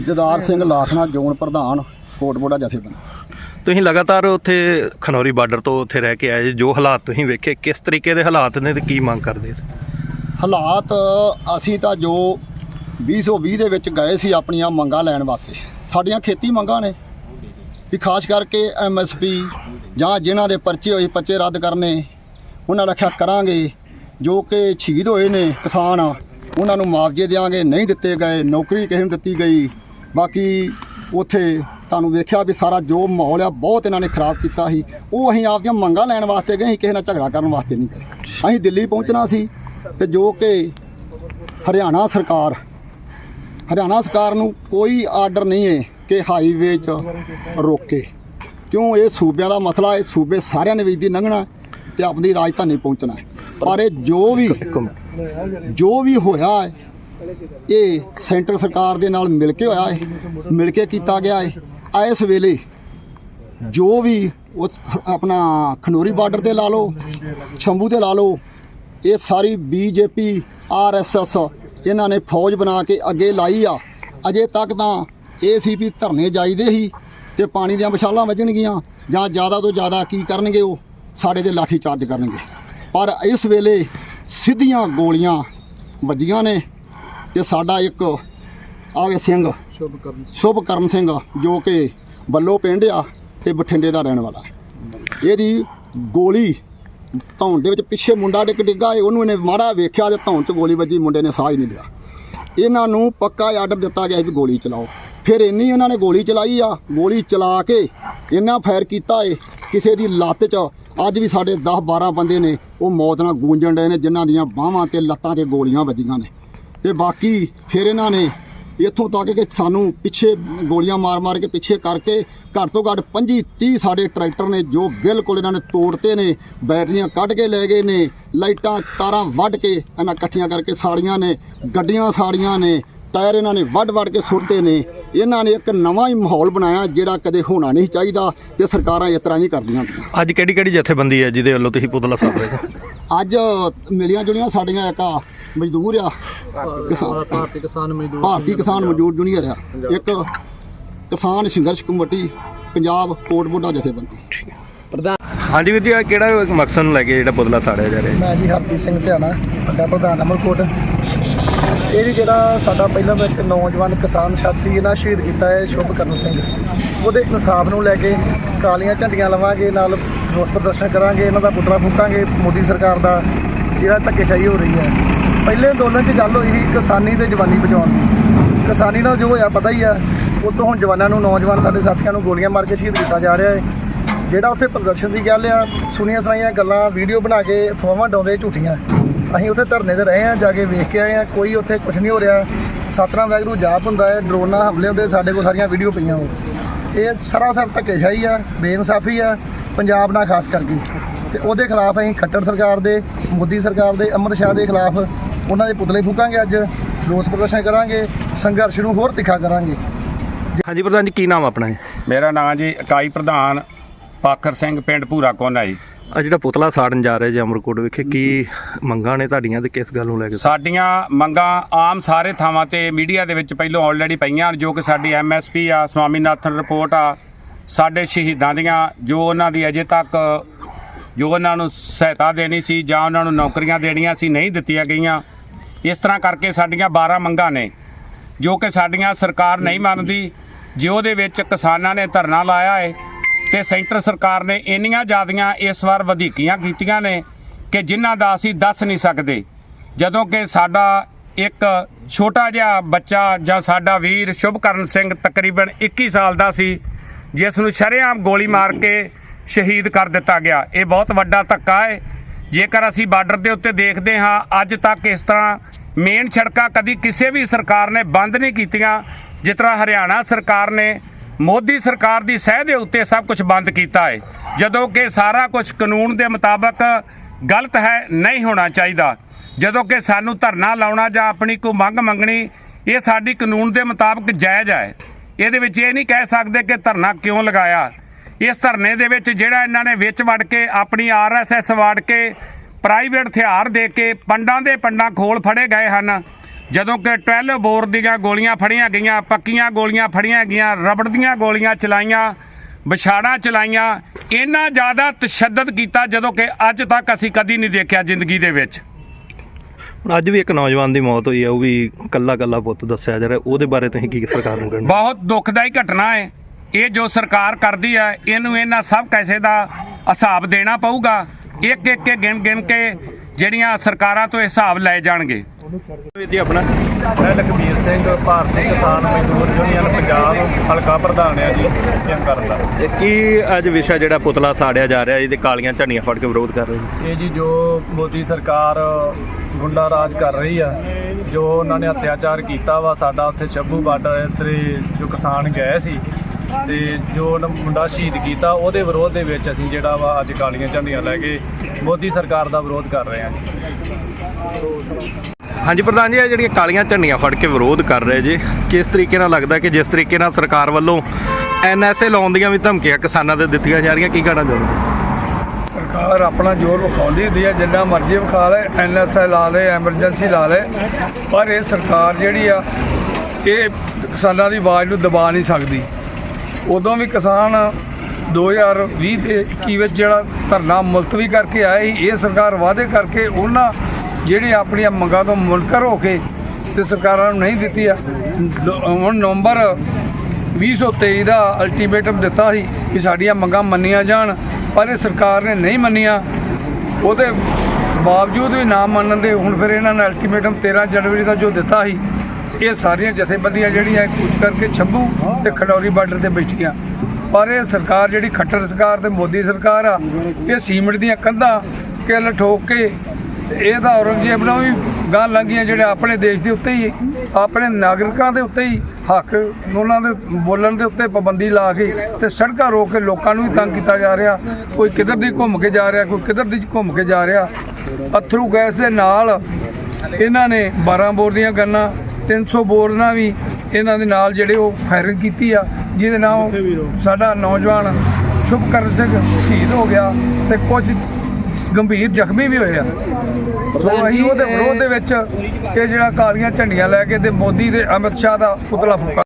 ਜਦਾਰ Singh ਲਾਖਣਾ zone ਪ੍ਰਧਾਨ ਕੋਟਬੋੜਾ ਜਥੇਬੰਦੀ। ਤੁਸੀਂ ਲਗਾਤਾਰ ਉੱਥੇ ਖਨੌਰੀ ਬਾਰਡਰ ਤੋਂ ਉੱਥੇ ਰਹਿ ਕੇ ਆਏ ਜੀ। ਹਾਲਾਤ ਤੁਸੀਂ ਵੇਖੇ ਕਿਸ ਤਰੀਕੇ ਦੇ ਹਾਲਾਤ ਨੇ ਤੇ ਕੀ ਮੰਗ ਕਰਦੇ ਹਾਲਾਤ ਅਸੀਂ ਤਾਂ ਜੋ 2020 ਦੇ ਵਿੱਚ ਗਏ ਸੀ ਆਪਣੀਆਂ ਮੰਗਾਂ ਲੈਣ ਵਾਸਤੇ। ਸਾਡੀਆਂ ਖੇਤੀ ਮੰਗਾਂ ਨੇ। ਵੀ ਖਾਸ ਕਰਕੇ ਐਮਐਸਪੀ ਜਾਂ ਜਿਨ੍ਹਾਂ ਦੇ ਪਰਚੇ ਹੋਏ ਪਰਚੇ ਰੱਦ ਕਰਨੇ ਉਹਨਾਂ ਦਾ ਆਖਿਆ ਕਰਾਂਗੇ। ਜੋ ਕਿ ਸ਼ਹੀਦ ਹੋਏ ਨੇ ਕਿਸਾਨ ਉਹਨਾਂ ਨੂੰ ਮੁਆਵਜ਼ੇ ਦੇਵਾਂਗੇ ਨਹੀਂ ਦਿੱਤੇ ਗਏ ਨੌਕਰੀ ਕਿਸੇ ਨੂੰ ਦਿੱਤੀ ਗਈ। ਬਾਕੀ ਉੱਥੇ ਤੁਹਾਨੂੰ ਵੇਖਿਆ ਵੀ ਸਾਰਾ ਜੋ ਮਾਹੌਲ ਆ, ਬਹੁਤ ਇਹਨਾਂ ਨੇ ਖਰਾਬ ਕੀਤਾ ਸੀ। ਉਹ ਅਸੀਂ ਆਪਦੀਆਂ ਮੰਗਾਂ ਲੈਣ ਵਾਸਤੇ ਗਏ ਸੀ, ਕਿਸੇ ਨਾਲ ਝਗੜਾ ਕਰਨ ਵਾਸਤੇ ਨਹੀਂ ਗਏ। ਅਸੀਂ ਦਿੱਲੀ ਪਹੁੰਚਣਾ ਸੀ ਤੇ ਜੋ ਕਿ ਹਰਿਆਣਾ ਸਰਕਾਰ ਹਰਿਆਣਾ ਸਰਕਾਰ ਨੂੰ ਕੋਈ ਆਰਡਰ ਨਹੀਂ ਹੈ ਕਿ ਹਾਈਵੇ 'ਚ ਰੋਕੇ। ਕਿਉਂ? ਇਹ ਸੂਬਿਆਂ ਦਾ ਮਸਲਾ ਹੈ ਸੂਬੇ ਸਾਰਿਆਂ ਨੇ ਵਿੱਚ ਲੰਘਣਾ ਤੇ ਆਪਣੀ ਰਾਜਧਾਨੀ ਪਹੁੰਚਣਾ। ਪਰ ਇਹ ਜੋ ਵੀ ਜੋ ਵੀ ਹੋਇਆ ਹੈ ਇਹ ਸੈਂਟਰ ਸਰਕਾਰ ਦੇ ਨਾਲ ਮਿਲ ਕੇ ਹੋਇਆ ਹੈ। ਮਿਲ ਕੇ ਕੀਤਾ ਗਿਆ ਹੈ। ਇਸ ਵੇਲੇ ਜੋ ਵੀ ਉਹ ਆਪਣਾ ਖਨੋਰੀ ਬਾਰਡਰ ਤੇ ਲਾ ਲਓ, ਸ਼ੰਭੂ ਤੇ ਲਾ ਲਓ, ਇਹ ਸਾਰੀ ਬੀਜੇਪੀ ਆਰਐਸਐਸ ਇਹਨਾਂ ਨੇ ਫੌਜ ਬਣਾ ਕੇ ਅੱਗੇ ਲਾਈ ਆ। ਅਜੇ ਤੱਕ ਤਾਂ ਇਹ ਸੀ ਵੀ ਧਰਨੇ ਜਾਈਦੇ ਹੀ ਤੇ ਪਾਣੀ ਦੀਆਂ ਵਿਸ਼ਾਲਾਂ ਵੱਜਣਗੀਆਂ ਜਾਂ ਜ਼ਿਆਦਾ ਤੋਂ ਜ਼ਿਆਦਾ ਕੀ ਕਰਨਗੇ ਉਹ, ਸਾਡੇ ਤੇ ਲਾਠੀ ਚਾਰਜ ਕਰਨਗੇ। ਪਰ ਇਸ ਵੇਲੇ ਸਿੱਧੀਆਂ ਗੋਲੀਆਂ ਵੱਜੀਆਂ ਨੇ। ਤੇ ਸਾਡਾ ਇੱਕ ਆਵੇ ਸਿੰਘ ਸ਼ੁਭਕਰਨ ਸਿੰਘ। ਜੋ ਕਿ ਬੱਲੋ ਪਿੰਡ ਆ ਤੇ ਬਠਿੰਡੇ ਦਾ ਰਹਿਣ ਵਾਲਾ। ਇਹਦੀ ਗੋਲੀ ਧੌਣ ਦੇ ਵਿੱਚ ਪਿੱਛੇ ਮੁੰਡਾ ਡਿੱਗ ਡਿੱਗਾ ਉਹਨੂੰ ਇਹਨੇ ਮਾੜਾ ਵੇਖਿਆ ਤੇ ਧੌਣ 'ਚ ਗੋਲੀ ਵੱਜੀ ਮੁੰਡੇ ਨੇ ਸਾਹ ਹੀ ਨਹੀਂ ਲਿਆ। ਇਹਨਾਂ ਨੂੰ ਪੱਕਾ ਆਰਡਰ ਦਿੱਤਾ ਗਿਆ ਵੀ ਗੋਲੀ ਚਲਾਓ। ਫਿਰ ਇੰਨੀ ਇਹਨਾਂ ਨੇ ਗੋਲੀ ਚਲਾਈ ਆ ਗੋਲੀ ਚਲਾ ਕੇ ਇੰਨਾ ਫਾਇਰ ਕੀਤਾ ਏ ਕਿਸੇ ਦੀ ਲੱਤ 'ਚ ਅੱਜ ਵੀ ਸਾਡੇ 10 12 ਬੰਦੇ ਨੇ ਉਹ ਮੌਤ ਨਾਲ ਗੂੰਜਣ ਡਏ ਨੇ ਜਿਨ੍ਹਾਂ ਦੀਆਂ ਬਾਹਾਂ ਤੇ ਲੱਤਾਂ ਤੇ ਗੋਲੀਆਂ ਵੱਜੀਆਂ ਨੇ। ਤੇ ਬਾਕੀ ਫਿਰ ਇਹਨਾਂ ਨੇ ਇੱਥੋਂ ਤੱਕ ਕਿ ਸਾਨੂੰ ਪਿੱਛੇ ਗੋਲੀਆਂ ਮਾਰ-ਮਾਰ ਕੇ ਪਿੱਛੇ ਕਰਕੇ ਘੱਟ ਤੋਂ ਘੱਟ 25 30 ਸਾਡੇ ਟਰੈਕਟਰ ਨੇ ਜੋ ਬਿਲਕੁਲ ਇਹਨਾਂ ਨੇ ਤੋੜਤੇ ਨੇ, ਬੈਟਰੀਆਂ ਕੱਢ ਕੇ ਲੈ ਗਏ ਨੇ, ਲਾਈਟਾਂ, ਤਾਰਾਂ ਵੱਢ ਕੇ ਇਹਨਾਂ ਇਕੱਠੀਆਂ ਕਰਕੇ ਸਾੜੀਆਂ ਨੇ, ਗੱਡੀਆਂ ਸਾੜੀਆਂ ਨੇ, ਟਾਇਰ ਇਹਨਾਂ ਨੇ ਵੱਢ-ਵੱਢ ਕੇ ਸੁੱਟਦੇ ਨੇ। ਇਹਨਾਂ ਨੇ ਇੱਕ ਨਵਾਂ ਹੀ ਮਾਹੌਲ ਬਣਾਇਆ ਜਿਹੜਾ ਕਦੇ ਹੋਣਾ ਨਹੀਂ ਚਾਹੀਦਾ ਤੇ ਸਰਕਾਰਾਂ ਇਸ ਤਰ੍ਹਾਂ ਹੀ ਕਰਦੀਆਂ ਅੱਜ ਕਿਹੜੀ ਕਿਹੜੀ ਜਥੇਬੰਦੀ ਹੈ ਜਿਹਦੇ ਵੱਲੋਂ ਤੁਸੀਂ ਪੁਤਲਾ ਸਾਧ ਰਹੇ ਹੋ? ਅੱਜ ਮਿਲੀਆਂ ਜੁਲੀਆਂ ਸਾਡੀਆਂ ਇੱਕ ਆ ਮਜ਼ਦੂਰ ਆ। ਕਿਸਾਨ ਭਾਰਤੀ ਕਿਸਾਨ ਮਜ਼ਦੂਰ ਭਾਰਤੀ ਕਿਸਾਨ ਮਜ਼ਦੂਰ ਜੂਨੀਅਰ ਆ। ਇੱਕ ਕਿਸਾਨ ਸੰਘਰਸ਼ ਕਮੇਟੀ ਪੰਜਾਬ ਕੋਟਬੋਡਾ ਜਥੇਬੰਦੀ। ਹਾਂਜੀ ਵੀਰ ਜੀ ਆਹ ਕਿਹੜਾ ਮਕਸਦ ਨੂੰ ਲੈ ਕੇ ਜਿਹੜਾ ਪੁਤਲਾ ਸਾੜਿਆ ਜਾ ਰਿਹਾ? ਮੈਂ ਜੀ ਹਰਪ੍ਰੀਤ ਸਿੰਘ ਧਿਆਣਾ ਵੱਡਾ ਪ੍ਰਧਾਨ ਅਮਰਕੋਟ ਇਹ ਜੀ ਜਿਹੜਾ ਸਾਡਾ ਪਹਿਲਾਂ ਦਾ ਇੱਕ ਨੌਜਵਾਨ ਕਿਸਾਨ ਸਾਥੀ ਇਹਨਾਂ ਸ਼ਹੀਦ ਕੀਤਾ ਹੈ ਸ਼ੁਭਕਰਨ ਸਿੰਘ। ਉਹਦੇ ਇਨਸਾਫ ਨੂੰ ਲੈ ਕੇ ਕਾਲੀਆਂ ਝੰਡੀਆਂ ਲਵਾਂਗੇ ਨਾਲ ਰੋਸ ਪ੍ਰਦਰਸ਼ਨ ਕਰਾਂਗੇ, ਇਹਨਾਂ ਦਾ ਪੁਤਲਾ ਫੂਕਾਂਗੇ ਮੋਦੀ ਸਰਕਾਰ ਦਾ, ਜਿਹੜਾ ਧੱਕੇਸ਼ਾਹੀ ਹੋ ਰਹੀ ਹੈ। ਪਹਿਲੇ ਅੰਦੋਲਨ 'ਚ ਗੱਲ ਹੋਈ ਸੀ ਕਿਸਾਨੀ ਤੇ ਜਵਾਨੀ ਬਚਾਉਣ ਦੀ। ਕਿਸਾਨੀ ਨਾਲ ਜੋ ਹੋਇਆ ਪਤਾ ਹੀ ਆ ਉਹ ਹੁਣ ਜਵਾਨਾਂ ਨੂੰ, ਨੌਜਵਾਨ ਸਾਡੇ ਸਾਥੀਆਂ ਨੂੰ ਗੋਲੀਆਂ ਮਾਰ ਕੇ ਸ਼ਹੀਦ ਕੀਤਾ ਜਾ ਰਿਹਾ ਹੈ। ਜਿਹੜਾ ਉੱਥੇ ਪ੍ਰਦਰਸ਼ਨ ਦੀ ਗੱਲ ਆ, ਸੁਣੀਆਂ ਸੁਣਾਈਆਂ ਗੱਲਾਂ, ਵੀਡੀਓ ਬਣਾ ਕੇ ਅਫਵਾਹਾਂ ਡਾਉਂਦੇ ਝੂਠੀਆਂ। ਅਸੀਂ ਉੱਥੇ ਧਰਨੇ ਤੇ ਰਹੇ ਆ ਜਾ ਕੇ ਵੇਖ ਕੇ ਆਏ ਆ ਕੋਈ ਉੱਥੇ ਕੁਝ ਨਹੀਂ ਹੋ ਰਿਹਾ। ਸਤਨਾਮ ਵੈਗਰੂ ਜਾਪ ਹੁੰਦਾ ਹੈ, ਡਰੋਨਾਂ ਹਮਲੇ ਹੁੰਦੇ, ਸਾਡੇ ਕੋਲ ਸਾਰੀਆਂ ਵੀਡੀਓ ਪਈਆਂ ਉਹ ਇਹ ਸਰਾਸਰ ਧੱਕੇਸ਼ਾਹੀ ਆ, ਬੇਇਨਸਾਫੀ ਆ। ਪੰਜਾਬ ਨਾਲ ਖਾਸ ਕਰਕੇ। ਤੇ ਉਹਦੇ ਖਿਲਾਫ ਅਸੀਂ ਖੱਟਰ ਸਰਕਾਰ ਦੇ ਮੋਦੀ ਸਰਕਾਰ ਦੇ ਅਮਰ ਸ਼ਾਹ ਦੇ ਖਿਲਾਫ ਉਹਨਾਂ ਦੇ ਪੁਤਲੇ ਫੂਕਾਂਗੇ ਅੱਜ। ਰੋਸ ਪ੍ਰਦਰਸ਼ਨ ਕਰਾਂਗੇ ਸੰਘਰਸ਼ ਨੂੰ ਹੋਰ ਤਿੱਖਾ ਕਰਾਂਗੇ। ਹਾਂਜੀ ਪ੍ਰਧਾਨ ਜੀ ਕੀ ਨਾਮ ਆਪਣਾ ਹੈ ਮੇਰਾ ਨਾਮ ਜੀ ਇਕਾਈ ਪ੍ਰਧਾਨ ਪਾਖਰ ਸਿੰਘ ਪਿੰਡ ਭੂਰਾ ਕੋਨਾ ਜੀ। ਆ ਜਿਹੜਾ ਪੁਤਲਾ ਸਾੜਨ ਜਾ ਰਿਹਾ ਜੀ ਅਮਰਕੋਟ ਵਿਖੇ ਕੀ ਮੰਗਾਂ ਨੇ ਤੁਹਾਡੀਆਂ ਤੇ ਕਿਸ ਗੱਲ ਨੂੰ ਲੈ ਕੇ? ਸਾਡੀਆਂ ਮੰਗਾਂ ਆਮ ਸਾਰੇ ਥਾਵਾਂ ਤੇ ਮੀਡੀਆ ਦੇ ਵਿੱਚ ਪਹਿਲਾਂ ਆਲਰੇਡੀ ਪਈਆਂ ਹਨ, ਜੋ ਕਿ ਸਾਡੀ ਐਮਐਸਪੀ ਆ ਸਵਾਮੀਨਾਥਨ ਰਿਪੋਰਟ ਆ ਸਾਡੇ ਸ਼ਹੀਦਾਂ ਦੀਆਂ, ਜੋ ਉਹਨਾਂ ਦੀ ਅਜੇ ਤੱਕ, ਜੋ ਉਹਨਾਂ ਨੂੰ ਸਹਾਇਤਾ ਦੇਣੀ ਸੀ ਜਾਂ ਉਹਨਾਂ ਨੂੰ ਨੌਕਰੀਆਂ ਦੇਣੀਆਂ ਸੀ, ਨਹੀਂ ਦਿੱਤੀਆਂ ਗਈਆਂ। ਇਸ ਤਰ੍ਹਾਂ ਕਰਕੇ ਸਾਡੀਆਂ 12 ਮੰਗਾਂ ਨੇ, ਜੋ ਕਿ ਸਾਡੀਆਂ ਸਰਕਾਰ ਨਹੀਂ ਮੰਨਦੀ ਜਿਉਂ ਦੇ ਵਿੱਚ ਕਿਸਾਨਾਂ ਨੇ ਧਰਨਾ ਲਾਇਆ ਹੈ ਤੇ ਸੈਂਟਰ ਸਰਕਾਰ ਨੇ ਇੰਨੀਆਂ ਜ਼ਿਆਦੀਆਂ ਇਸ ਵਾਰ ਵਧੀਕੀਆਂ ਕੀਤੀਆਂ ਨੇ ਕਿ ਜਿਨ੍ਹਾਂ ਦਾ ਅਸੀਂ ਦੱਸ ਨਹੀਂ ਸਕਦੇ। ਜਦੋਂ ਕਿ ਸਾਡਾ ਇੱਕ ਛੋਟਾ ਜਿਹਾ ਬੱਚਾ ਜਾਂ ਸਾਡਾ ਵੀਰ ਸ਼ੁਭਕਰਨ ਸਿੰਘ ਤਕਰੀਬਨ 21 ਸਾਲ ਦਾ ਸੀ ਜਿਸ ਨੂੰ ਸ਼ਰੇਆਮ ਗੋਲੀ ਮਾਰ ਕੇ ਸ਼ਹੀਦ ਕਰ ਦਿੱਤਾ ਗਿਆ। ਇਹ ਬਹੁਤ ਵੱਡਾ ਧੱਕਾ ਹੈ। ਜੇਕਰ ਅਸੀਂ ਬਾਰਡਰ ਦੇ ਉੱਤੇ ਦੇਖਦੇ ਹਾਂ, ਅੱਜ ਤੱਕ ਇਸ ਤਰ੍ਹਾਂ ਮੇਨ ਸੜਕਾਂ ਕਦੀ ਕਿਸੇ ਵੀ ਸਰਕਾਰ ਨੇ ਬੰਦ ਨਹੀਂ ਕੀਤੀਆਂ। ਜਿਸ ਤਰ੍ਹਾਂ ਹਰਿਆਣਾ ਸਰਕਾਰ ਨੇ ਮੋਦੀ ਸਰਕਾਰ ਦੀ ਸਹਿ ਦੇ ਉੱਤੇ ਸਭ ਕੁਝ ਬੰਦ ਕੀਤਾ ਹੈ। ਜਦੋਂ ਕਿ ਸਾਰਾ ਕੁਝ ਕਾਨੂੰਨ ਦੇ ਮੁਤਾਬਕ ਗਲਤ ਹੈ, ਨਹੀਂ ਹੋਣਾ ਚਾਹੀਦਾ। ਜਦੋਂ ਕਿ ਸਾਨੂੰ ਧਰਨਾ ਲਾਉਣਾ ਜਾਂ ਆਪਣੀ ਕੋਈ ਮੰਗ ਮੰਗਣੀ, ਇਹ ਸਾਡੀ ਕਾਨੂੰਨ ਦੇ ਮੁਤਾਬਕ ਜਾਇਜ਼ ਹੈ। ਇਹਦੇ ਵਿੱਚ ਇਹ ਨਹੀਂ ਕਹਿ ਸਕਦੇ ਕਿ ਧਰਨਾ ਕਿਉਂ ਲਗਾਇਆ। ਇਸ ਧਰਨੇ ਦੇ ਵਿੱਚ ਜਿਹੜਾ ਇਹਨਾਂ ਨੇ ਵਿੱਚ ਵੜ ਕੇ ਆਪਣੀ ਆਰਐਸਐਸ ਵੜ ਕੇ ਪ੍ਰਾਈਵੇਟ ਹਥਿਆਰ ਦੇ ਕੇ ਪੰਡਾਂ ਦੇ ਪੰਡਾਂ ਖੋਲ ਫੜੇ ਗਏ ਹਨ। ਜਦੋਂ ਕਿ 12 ਬੋਰ ਦੀਆਂ ਗੋਲੀਆਂ ਫੜੀਆਂ ਗਈਆਂ, ਪੱਕੀਆਂ ਗੋਲੀਆਂ ਫੜੀਆਂ ਗਈਆਂ, ਰਬੜ ਦੀਆਂ ਗੋਲੀਆਂ ਚਲਾਈਆਂ, ਵਿਛਾੜਾਂ ਚਲਾਈਆਂ ਇੰਨਾ ਜ਼ਿਆਦਾ ਤਸ਼ੱਦਦ ਕੀਤਾ ਜਦੋਂ ਕਿ ਅੱਜ ਤੱਕ ਅਸੀਂ ਕਦੀ ਨਹੀਂ ਦੇਖਿਆ ਜ਼ਿੰਦਗੀ ਦੇ ਵਿੱਚ। ਹੁਣ ਅੱਜ ਵੀ ਇੱਕ ਨੌਜਵਾਨ ਦੀ ਮੌਤ ਹੋਈ ਹੈ ਉਹ ਵੀ ਕੱਲਾ ਕੱਲਾ ਪੁੱਤ ਦੱਸਿਆ ਜਾ ਰਿਹਾ। ਉਹਦੇ ਬਾਰੇ ਤੁਸੀਂ ਕੀ ਸਰਕਾਰ ਨੂੰ ਕਹਿਣਾ? ਬਹੁਤ ਦੁਖਦਾਈ ਘਟਨਾ ਹੈ ਇਹ ਜੋ ਸਰਕਾਰ ਕਰਦੀ ਹੈ ਇਹਨੂੰ ਇਹਨਾਂ ਸਭ ਪੈਸੇ ਦਾ ਹਿਸਾਬ ਦੇਣਾ ਪਊਗਾ। ਇੱਕ ਇੱਕ ਕੇ ਗਿਣ ਗਿਣ ਕੇ ਜਿਹੜੀਆਂ ਸਰਕਾਰਾਂ ਤੋਂ ਹਿਸਾਬ ਲਏ ਜਾਣਗੇ। ਜੀ ਆਪਣਾ? ਮੈਂ ਲਖਬੀਰ ਸਿੰਘ ਭਾਰਤੀ ਕਿਸਾਨ ਮਜ਼ਦੂਰ ਯੂਨੀਅਨ ਪੰਜਾਬ ਹਲਕਾ ਪ੍ਰਧਾਨ ਆ ਜੀ ਇਹ ਕਰਦਾ ਇਹ ਕੀ ਅੱਜ ਵਿਸ਼ਾ ਜਿਹੜਾ ਪੁਤਲਾ ਸਾੜਿਆ ਜਾ ਰਿਹਾ ਇਹਦੇ ਕਾਲੀਆਂ ਝੰਡੀਆਂ ਫੜ ਕੇ ਵਿਰੋਧ ਕਰ ਰਹੇ ਇਹ ਜੀ ਜੋ ਮੋਦੀ ਸਰਕਾਰ ਗੁੰਡਾ ਰਾਜ ਕਰ ਰਹੀ ਆ ਜੋ ਉਹਨਾਂ ਨੇ ਅਤਿਆਚਾਰ ਕੀਤਾ ਵਾ ਸਾਡਾ ਉੱਥੇ ਸ਼ੰਭੂ ਬਾਰਡਰ ਤੇ ਜੋ ਕਿਸਾਨ ਗਏ ਸੀ ਤੇ ਜੋ ਮੁੰਡਾ ਸ਼ਹੀਦ ਕੀਤਾ ਉਹਦੇ ਵਿਰੋਧ ਦੇ ਵਿੱਚ ਅਸੀਂ ਜਿਹੜਾ ਵਾ ਅੱਜ ਕਾਲੀਆਂ ਝੰਡੀਆਂ ਲੈ ਕੇ ਮੋਦੀ ਸਰਕਾਰ ਦਾ ਵਿਰੋਧ ਕਰ ਰਹੇ ਹਾਂ ਜੀ। ਹਾਂਜੀ ਪ੍ਰਧਾਨ ਜੀ, ਇਹ ਜਿਹੜੀਆਂ ਕਾਲੀਆਂ ਝੰਡੀਆਂ ਫੜ ਕੇ ਵਿਰੋਧ ਕਰ ਰਹੇ ਜੀ, ਕਿਸ ਤਰੀਕੇ ਨਾਲ ਲੱਗਦਾ ਕਿ ਜਿਸ ਤਰੀਕੇ ਨਾਲ ਸਰਕਾਰ ਵੱਲੋਂ ਐਨਐਸਏ ਲਾਉਣ ਦੀਆਂ ਵੀ ਧਮਕੀਆਂ ਕਿਸਾਨਾਂ ਦੇ ਦਿੱਤੀਆਂ ਜਾ ਰਹੀਆਂ, ਕੀ ਕਹਿਣਾ ਚਾਹੁੰਦੇ ਸਰਕਾਰ ਆਪਣਾ ਜ਼ੋਰ ਵਿਖਾਉਂਦੀ ਹੁੰਦੀ ਹੈ ਜਿੰਨਾ ਮਰਜ਼ੀ ਵਿਖਾ ਲੈ ਐਨਐਸਏ ਲਾ ਲੈ, ਐਮਰਜੈਂਸੀ ਲਾ ਲੈ, ਪਰ ਇਹ ਸਰਕਾਰ ਜਿਹੜੀ ਆ, ਇਹ ਕਿਸਾਨਾਂ ਦੀ ਆਵਾਜ਼ ਨੂੰ ਦਬਾ ਨਹੀਂ ਸਕਦੀ। ਉਦੋਂ ਵੀ ਕਿਸਾਨ 2020 ਤੇ 21 ਵਿੱਚ ਜਿਹੜਾ ਧਰਨਾ ਮੁਲਤਵੀ ਕਰਕੇ ਆਏ ਸੀ, ਇਹ ਸਰਕਾਰ ਵਾਅਦੇ ਕਰਕੇ ਉਹਨਾਂ ਜਿਹੜੇ ਆਪਣੀਆਂ ਮੰਗਾਂ ਤੋਂ ਮੁਨਕਰ ਹੋ ਕੇ ਤੇ ਸਰਕਾਰਾਂ ਨੂੰ ਨਹੀਂ ਦਿੱਤੀ ਆ। ਲ- ਹੁਣ ਨਵੰਬਰ 2023 ਦਾ ਅਲਟੀਮੇਟਮ ਦਿੱਤਾ ਸੀ ਕਿ ਸਾਡੀਆਂ ਮੰਗਾਂ ਮੰਨੀਆਂ ਜਾਣ, ਪਰ ਇਹ ਸਰਕਾਰ ਨੇ ਨਹੀਂ ਮੰਨੀਆਂ। ਉਹਦੇ ਬਾਵਜੂਦ ਵੀ ਨਾ ਮੰਨਣ ਦੇ ਹੁਣ ਫਿਰ ਇਹਨਾਂ ਨੇ ਅਲਟੀਮੇਟਮ 13 ਜਨਵਰੀ ਦਾ ਜੋ ਦਿੱਤਾ ਸੀ, ਇਹ ਸਾਰੀਆਂ ਜਥੇਬੰਦੀਆਂ ਜਿਹੜੀਆਂ ਕੂਚ ਕਰਕੇ ਛੱਬੂ ਤੇ ਖਡੌਰੀ ਬਾਰਡਰ ਤੇ ਬੈਠੀਆਂ। ਪਰ ਇਹ ਸਰਕਾਰ ਜਿਹੜੀ ਖੱਟਰ ਸਰਕਾਰ ਤੇ ਮੋਦੀ ਸਰਕਾਰ ਆ, ਇਹ ਸੀਮਿੰਟ ਦੀਆਂ ਕੰਧਾਂ ਕਿੱਲ ਠੋਕ ਕੇ ਇਹ ਤਾਂ ਔਰੰਗਜ਼ੇਬ ਨਾਲ ਵੀ ਗਾਂ ਲੰਘੀਆਂ ਜਿਹੜੇ ਆਪਣੇ ਦੇਸ਼ ਦੇ ਉੱਤੇ ਹੀ ਆਪਣੇ ਨਾਗਰਿਕਾਂ ਦੇ ਉੱਤੇ ਹੀ ਹੱਕ ਉਹਨਾਂ ਦੇ ਬੋਲਣ ਦੇ ਉੱਤੇ ਪਾਬੰਦੀ ਲਾ ਕੇ ਤੇ ਸੜਕਾਂ ਰੋਕ ਕੇ ਲੋਕਾਂ ਨੂੰ ਵੀ ਤੰਗ ਕੀਤਾ ਜਾ ਰਿਹਾ। ਕੋਈ ਕਿੱਧਰ ਦੀ ਘੁੰਮ ਕੇ ਜਾ ਰਿਹਾ ਕੋਈ ਕਿੱਧਰ ਦੀ ਘੁੰਮ ਕੇ ਜਾ ਰਿਹਾ। ਅਥਰੂ ਗੈਸ ਦੇ ਨਾਲ ਇਹਨਾਂ ਨੇ 12 ਬੋਰ ਦੀਆਂ ਗੰਨਾਂ 300 ਬੋਰ ਨਾਲ ਵੀ ਇਹਨਾਂ ਦੇ ਨਾਲ ਜਿਹੜੇ ਉਹ ਫਾਇਰਿੰਗ ਕੀਤੀ ਆ ਜਿਹਦੇ ਨਾਲ ਸਾਡਾ ਨੌਜਵਾਨ ਸ਼ੁਭਕਰਨ ਸਿੰਘ ਸ਼ਹੀਦ ਹੋ ਗਿਆ ਤੇ ਕੁਝ ਗੰਭੀਰ ਜ਼ਖਮੀ ਵੀ ਹੋਏ ਆ। ਸੋ ਅਸੀਂ ਉਹਦੇ ਵਿਰੋਧ ਦੇ ਵਿੱਚ ਇਹ ਜਿਹੜਾ ਕਾਲੀਆਂ ਝੰਡੀਆਂ ਲੈ ਕੇ ਤੇ ਮੋਦੀ ਦੇ ਅਮਿਤ ਸ਼ਾਹ ਦਾ ਪੁਤਲਾ ਫੂਕਾ।